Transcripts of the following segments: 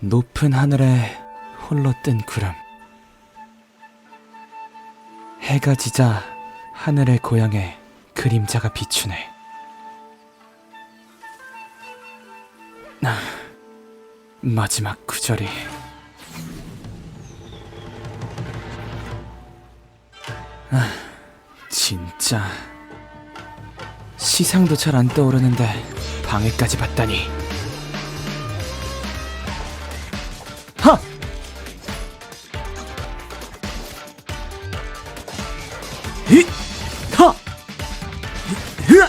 높은 하늘에 홀로 뜬 구름. 해가 지자 하늘의 고향에 그림자가 비추네. 아, 마지막 구절이. 아, 진짜. 시상도 잘 안 떠오르는데 방해까지 받다니. 하! 히! 하! 히! 으아!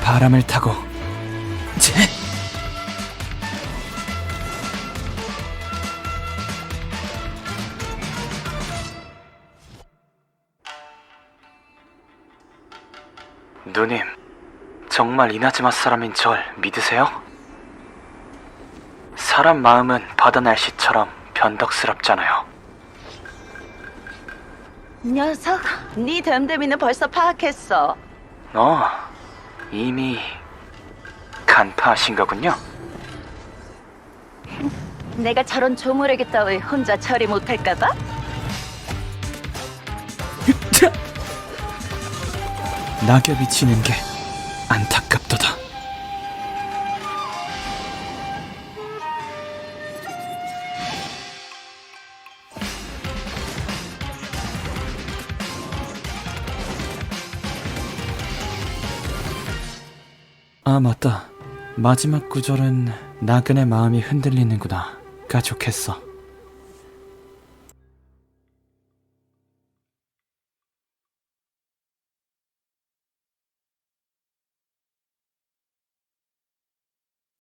바람을 타고 제 누님, 정말 이나즈마 사람인 절 믿으세요? 사람 마음은 바다 날씨처럼 변덕스럽잖아요. 녀석, 네 됨됨이는 벌써 파악했어. 어, 이미 간파하신 거군요. 내가 저런 조물에게 따위 혼자 처리 못할까봐? 낙엽이 지는 게 안타깝도다. 아, 맞다. 마지막 구절은 나그네 마음이 흔들리는구나. 가 좋겠어.